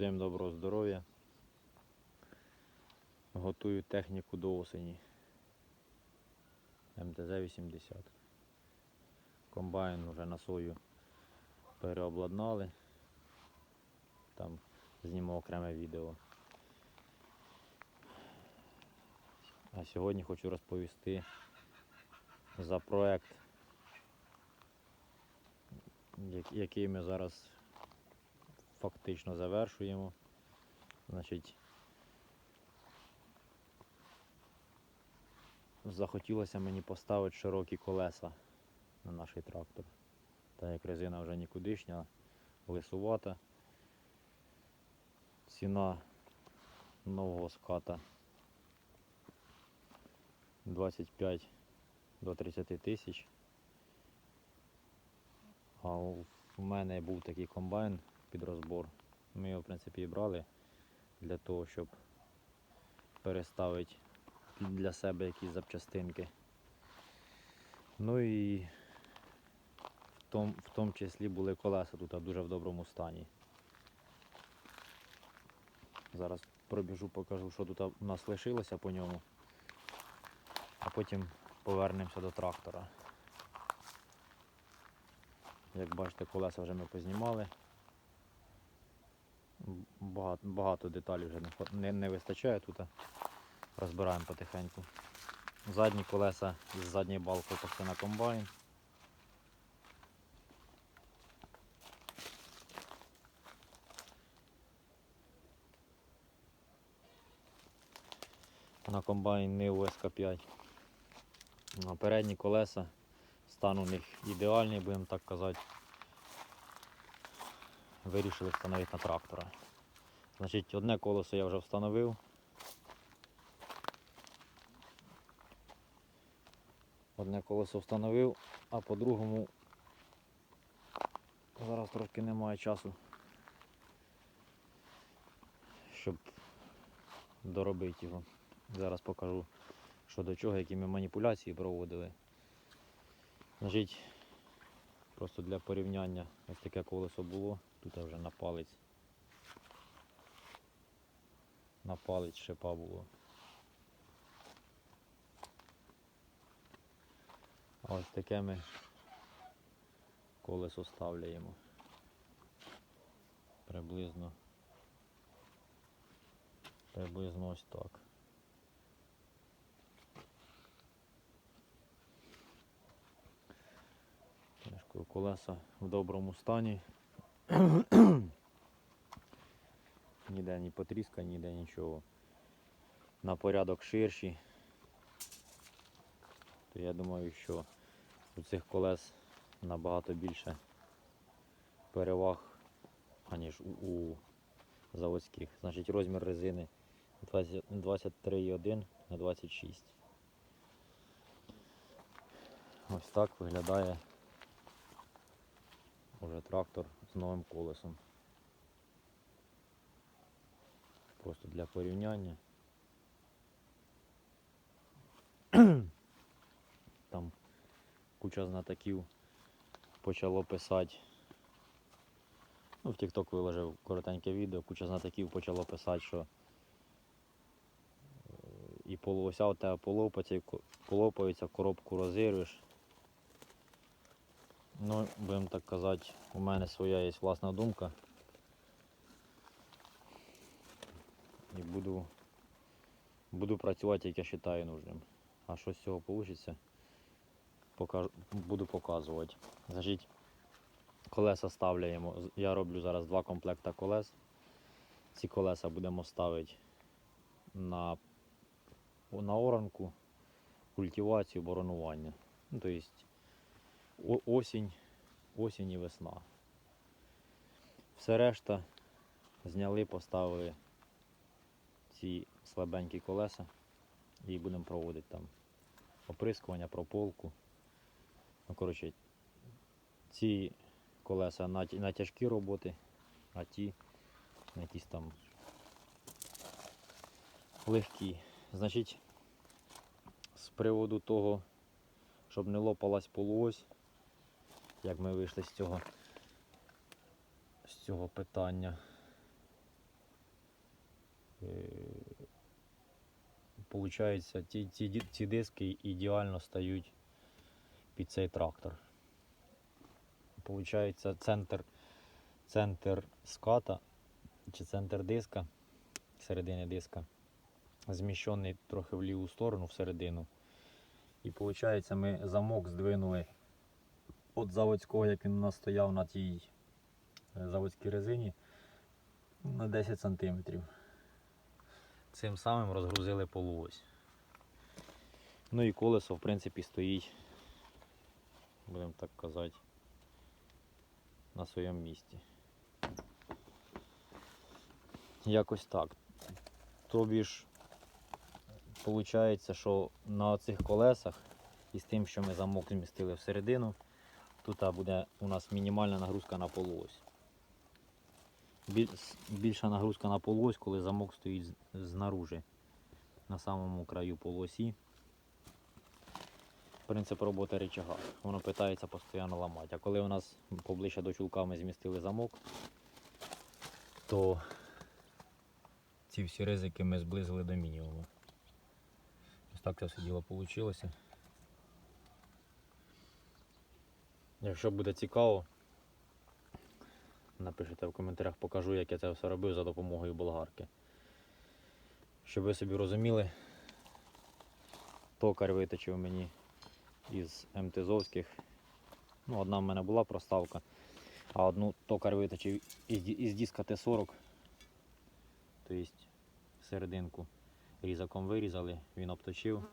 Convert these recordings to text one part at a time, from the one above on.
Всім доброго здоров'я. Готую техніку до осені. МТЗ-80. Комбайн вже на сою переобладнали. Там зніму окреме відео. А сьогодні хочу розповісти за проект, який ми зараз фактично завершуємо. Значить, захотілося мені поставити широкі колеса на наш трактор. Так як резина вже нікудишня, лисувата. Ціна нового ската 25 до 30 тисяч. А у мене був такий комбайн під розбор. Ми його в принципі і брали для того, щоб переставити для себе якісь запчастинки. Ну і в тому, в тому числі були колеса тут дуже в доброму стані. Зараз пробіжу, покажу, що тут у нас лишилося по ньому, а потім повернемося до трактора. Як бачите, колеса вже ми познімали. Багато, багато деталей вже не, не, не вистачає тут. Розбираємо потихеньку. Задні колеса із задньої балки пошли на комбайн. На комбайн SK5. На передні колеса стан у них ідеальний, будемо так казати. Вирішили встановити на трактора. Значить, одне колесо я вже встановив. Одне колесо встановив, а по другому зараз трошки немає часу, щоб доробити його. Зараз покажу, що до чого, які ми маніпуляції проводили. Значить, просто для порівняння ось таке колесо було, тут вже на палець. На палець шипа було. Ось таке ми колесо ставляємо. Приблизно. Приблизно ось так. Колеса в доброму стані. Ніде ні потріска, ніде нічого. На порядок ширші. То я думаю, що у цих колес набагато більше переваг, аніж у, у заводських. Значить розмір резини 23,1 на 26. Ось так виглядає уже трактор з новим колесом. Просто для порівняння. Там куча знатоків почало писати. Ну, в TikTok виложив коротеньке відео, куча знатоків почало писати, що е, і полуося у тебе полопається, ко- коробку розірвеш. Ну, будемо так казати, у мене своя є власна думка. І буду, буду працювати, як я вважаю нужним. А що з цього вийде, покажу, буду показувати. Значить, колеса ставляємо. Я роблю зараз два комплекта колес. Ці колеса будемо ставити на, на оранку, культивацію, боронування. Ну, тобто о- осінь, осінь і весна. Все решта зняли, поставили ці слабенькі колеса і будемо проводити там оприскування, прополку. Ну, коротше, ці колеса на, на тяжкі роботи, а ті на якісь там легкі. Значить, з приводу того, щоб не лопалась полуось, як ми вийшли з цього, з цього питання. Е, Получається, ті, ді- ці диски ідеально стають під цей трактор. Получається, центр, центр ската чи центр диска, середини диска, зміщений трохи в ліву сторону, всередину. І виходить, ми замок здвинули від заводського, як він у нас стояв на тій е, заводській резині, на 10 см. Цим самим розгрузили полуось. Ну і колесо, в принципі, стоїть, будемо так казати, на своєму місці. Якось так. Тобі ж, виходить, що на цих колесах із тим, що ми замок змістили всередину, тут буде у нас мінімальна нагрузка на полуось. Більша нагрузка на полуось, коли замок стоїть знаружи, на самому краю полуосі. Принцип роботи рычага. Воно питається постійно ламати. А коли у нас поближче до чулка ми змістили замок, то ці всі ризики ми зблизили до мінімуму. Ось так це все діло вийшло. Якщо буде цікаво, напишіть в коментарях, покажу, як я це все робив за допомогою болгарки. Щоб ви собі розуміли, токар виточив мені із МТЗовських. Ну, одна в мене була проставка, а одну токар виточив із, із диска Т40. Тобто серединку різаком вирізали, він обточив,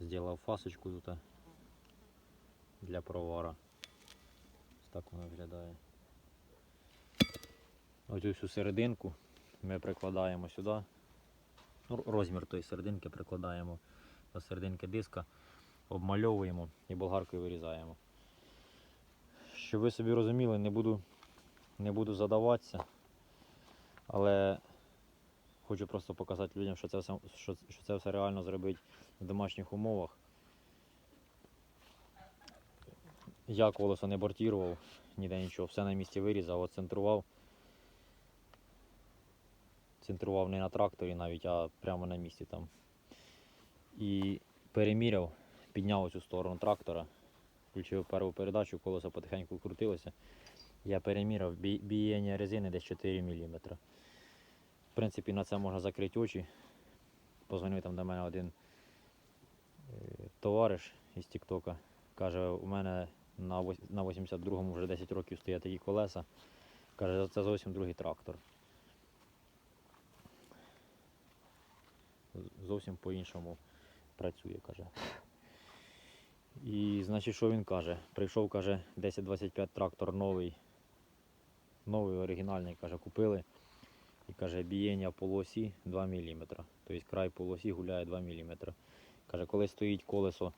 зробив фасочку тут для провара. Так воно виглядає. Ось всю серединку ми прикладаємо сюди. Ну, розмір тої серединки прикладаємо до серединки диска, обмальовуємо і болгаркою вирізаємо. Щоб ви собі розуміли, не буду, не буду задаватися, але хочу просто показати людям, що це все, що, що це все реально зробити в домашніх умовах. Я колесо не бортірував, ніде нічого, все на місці вирізав, от центрував. Не на тракторі навіть, а прямо на місці там. І переміряв, підняв цю сторону трактора, включив першу передачу, колесо потихеньку крутилося. Я переміряв бієння резини десь 4 мм. В принципі, на це можна закрити очі. Позвонив там до мене один е, товариш із Тіктока. Каже, у мене на на 82-му вже 10 років стоять такі колеса. Каже, це зовсім другий трактор. Зовсім по-іншому працює, каже. І значить, що він каже? Прийшов, каже, 1025 трактор новий, новий оригінальний, каже, купили. І каже, бієння полосі 2 мм. Тобто край полосі гуляє 2 мм. Каже, коли стоїть колесо,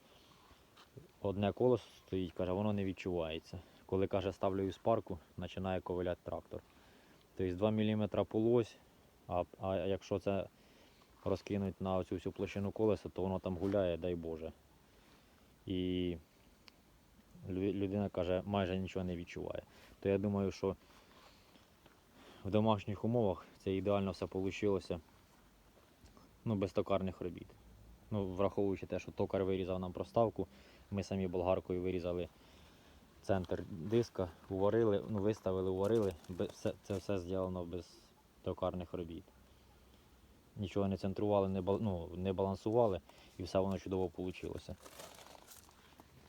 одне колесо стоїть, каже, воно не відчувається. Коли каже, ставлю із парку, починає ковиляти трактор. Тобто 2 мм полось, а, а якщо це розкинуть на цю всю площину колеса, то воно там гуляє, дай Боже. І людина каже, майже нічого не відчуває. То я думаю, що в домашніх умовах це ідеально все вийшло. Ну, без токарних робіт. Ну, враховуючи те, що токар вирізав нам проставку, ми самі болгаркою вирізали центр диска, уварили, ну, виставили, уварили. Це все зроблено без токарних робіт. Нічого не центрували, не, ну, не балансували і все воно чудово вийшло.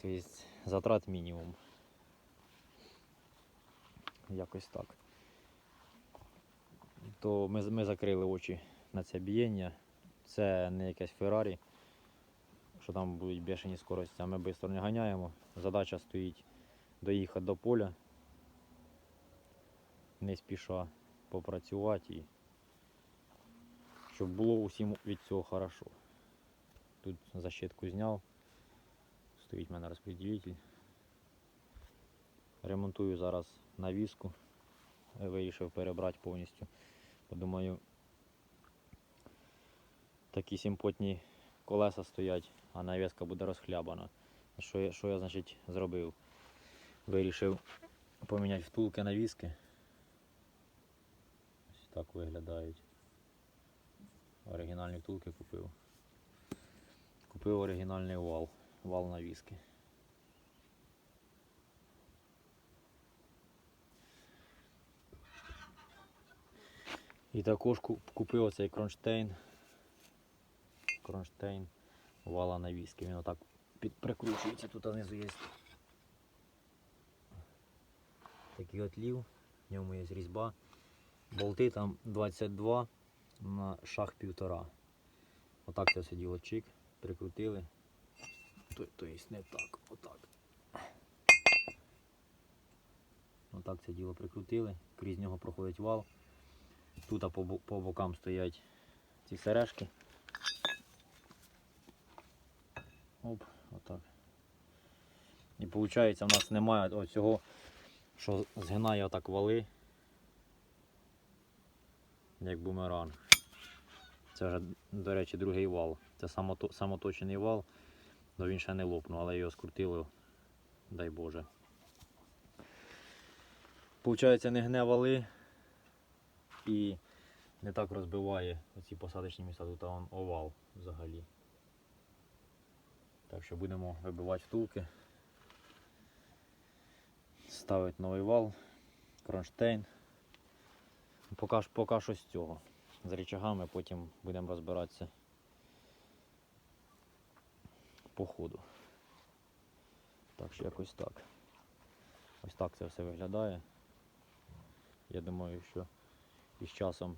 Тобто затрат мінімум. Якось так. То ми, ми закрили очі на це бієння. Це не якесь Феррарі, що там будуть бешені скорості, а ми швидко не ганяємо. Задача стоїть доїхати до поля, не спіша попрацювати і щоб було усім від цього хорошо. Тут защитку зняв, стоїть в мене розподілитель. Ремонтую зараз навіску. Вирішив перебрати повністю. Подумаю, такі симпотні колеса стоять, а навіска буде розхлябана. Що я, що я значить, зробив? Вирішив поміняти втулки навіски. Ось так виглядають. Оригінальні втулки купив. Купив оригінальний вал. Вал на віски. І також купив оцей кронштейн. Кронштейн вала на віски. Він отак прикручується. Тут знизу є такий отлів, в ньому є різьба. Болти там 22 на шах півтора. Отак це все діло чик, прикрутили. То, то є не так, отак. Отак це діло прикрутили, крізь нього проходить вал. Тут по, по бокам стоять ці сережки. Оп, отак. І виходить, в нас немає оцього, що згинає отак вали, як бумеранг. Це вже, до речі, другий вал. Це самото, самоточений вал, але він ще не лопнув, але його скрутили, дай Боже. Получається, не гне вали і не так розбиває оці посадочні місця, тут овал взагалі. Так що будемо вибивати втулки. Ставити новий вал, кронштейн. Поки, поки що з цього. З рычагами потім будемо розбиратися по ходу. Так що якось так. Ось так це все виглядає. Я думаю, що із часом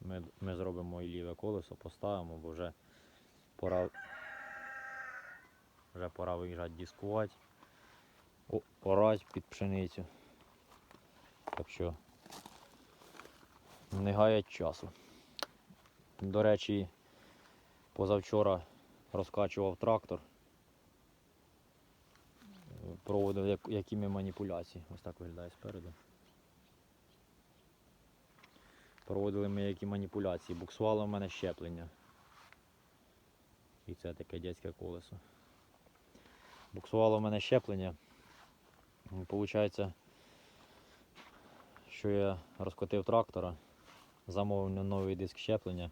ми, ми зробимо і ліве колесо, поставимо, бо вже пора, вже пора виїжджати дискувати, о- орати під пшеницю. Так що не гаять часу. До речі, позавчора розкачував трактор. Проводив як, які ми маніпуляції. Ось так виглядає спереду. Проводили ми які маніпуляції. Буксувало в мене щеплення. І це таке дядське колесо. Буксувало в мене щеплення. Получається, що я розкотив трактора, замовив новий диск щеплення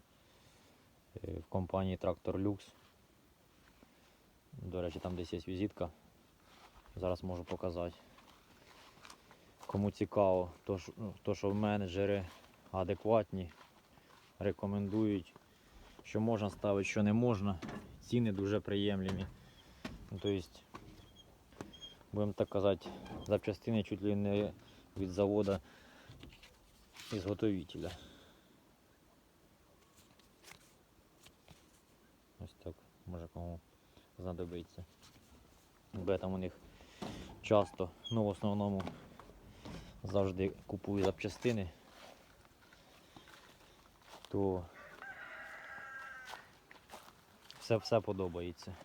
е, в компанії Трактор Люкс. До речі, там десь є візитка. Зараз можу показати. Кому цікаво, то, що- ну, що менеджери адекватні, рекомендують, що можна ставити, що не можна. Ціни дуже приємлемі. Ну, тобто, будемо так казати, запчастини чуть ли не від заводу із готовителя. Ось так, може кому знадобиться. Бо там у них часто, ну в основному завжди купую запчастини, то все, все подобається.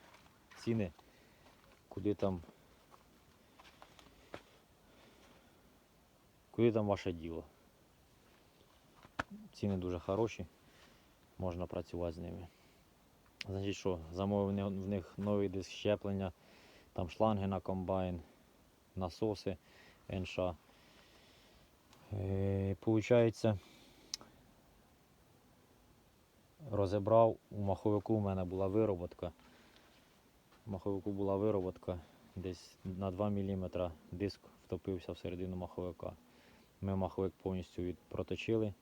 Ціни, куди там. Куди там ваше діло? Ціни дуже хороші, можна працювати з ними. Значить що, замовив в них новий диск щеплення, там шланги на комбайн, насоси НШ. Е, Получається, розібрав, у маховику в мене була вироботка. У маховику була вироботка, десь на 2 мм диск втопився всередину маховика. Ми маховик повністю від- проточили.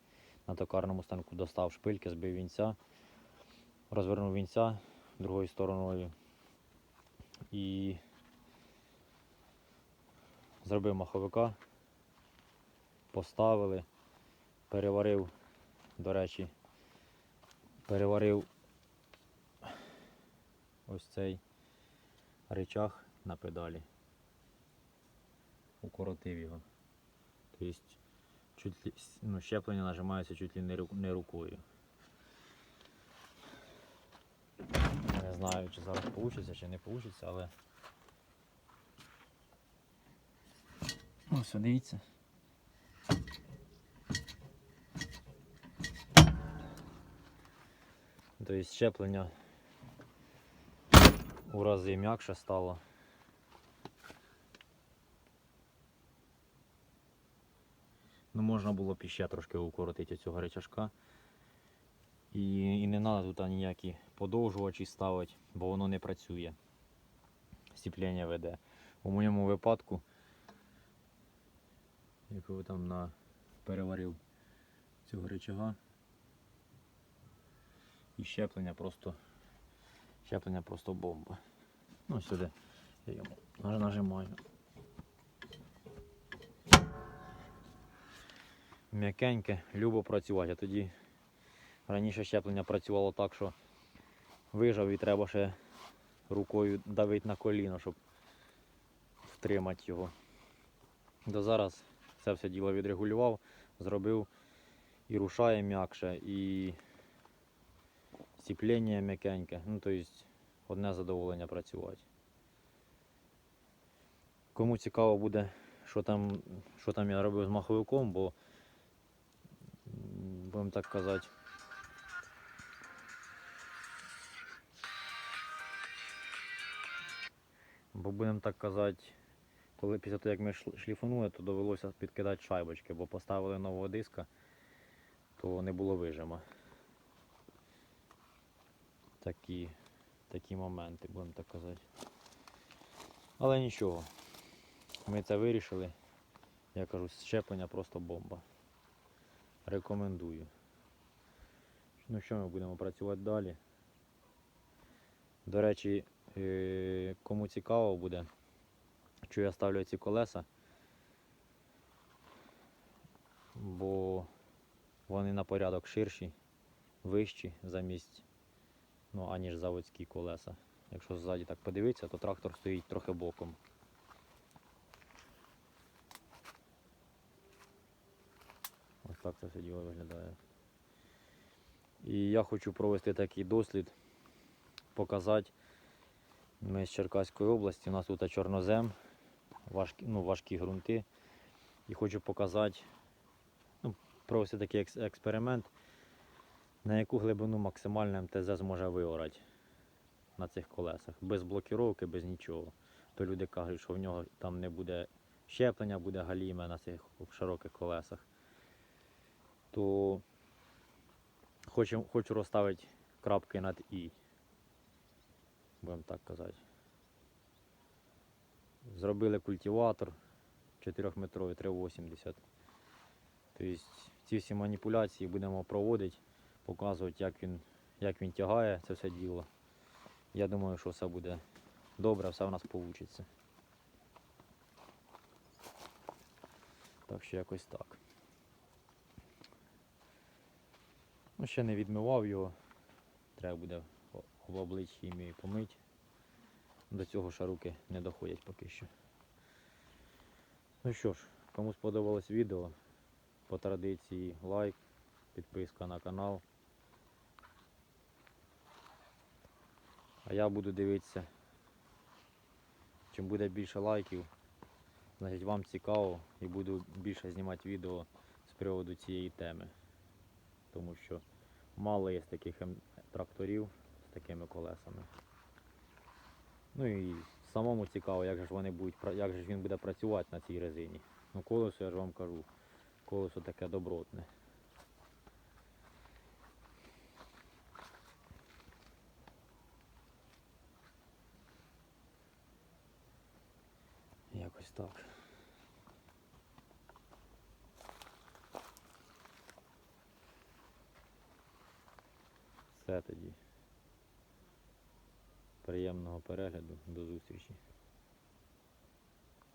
На токарному станку достав шпильки, збив вінця, розвернув вінця другою стороною і зробив маховика, поставили, переварив, до речі, переварив ось цей речах на педалі. Укоротив його. Тобто чуть ли, ну, щеплення нажимається чуть ли не, ру- не рукою. Я Не знаю, чи зараз вийде, чи не вийде, але. Ось, дивіться. Тобто щеплення у рази м'якше стало. Ну, можна було б іще трошки укоротити цього речашка. І, і не треба тут ніякі подовжувачі ставити, бо воно не працює. Стіплення веде. У моєму випадку, якого там на переварив цього речага. І щеплення просто щеплення просто бомба. Ну сюди я йому нажимаю. М'якеньке, любо працювати. А тоді раніше щеплення працювало так, що вижав і треба ще рукою давити на коліно, щоб втримати його. До зараз це все діло відрегулював, зробив і рушає м'якше, і стіплення м'якеньке. Ну, тобто одне задоволення працювати. Кому цікаво буде, що там, що там я робив з маховиком, бо будемо так казати. Бо будемо так казати, коли після того, як ми шліфанули, то довелося підкидати шайбочки, бо поставили нового диска, то не було вижима. Такі, такі моменти, будемо так казати. Але нічого. Ми це вирішили. Я кажу, щеплення просто бомба. Рекомендую. Ну що ми будемо працювати далі? До речі, е, кому цікаво буде, що я ставлю ці колеса, бо вони на порядок ширші, вищі замість, ну, аніж заводські колеса. Якщо ззаді так подивитися, то трактор стоїть трохи боком. Ось так це все діло виглядає. І я хочу провести такий дослід, показати. Ми з Черкаської області, у нас тут чорнозем, важкі, ну, важкі ґрунти. І хочу показати, ну, провести такий екс- експеримент, на яку глибину максимально МТЗ зможе виорати на цих колесах. Без блокіровки, без нічого. То люди кажуть, що в нього там не буде щеплення, буде галіме на цих широких колесах. То хочу, хочу розставити крапки над І. Будемо так казати. Зробили культиватор 4-метровий 380. Тобто ці всі маніпуляції будемо проводити, показувати, як він, як він тягає це все діло. Я думаю, що все буде добре, все в нас вийде. Так що якось так. Ну, ще не відмивав його. Треба буде в обличчі хімією помити. До цього ще руки не доходять поки що. Ну що ж, кому сподобалось відео, по традиції лайк, підписка на канал. А я буду дивитися, чим буде більше лайків, значить вам цікаво і буду більше знімати відео з приводу цієї теми. Тому що мало є таких ем- тракторів з такими колесами. Ну і самому цікаво, як же ж вони будуть, як же ж він буде працювати на цій резині. Ну колесо, я ж вам кажу, колесо таке добротне. Якось так. Все тоді. Приємного перегляду, до зустрічі.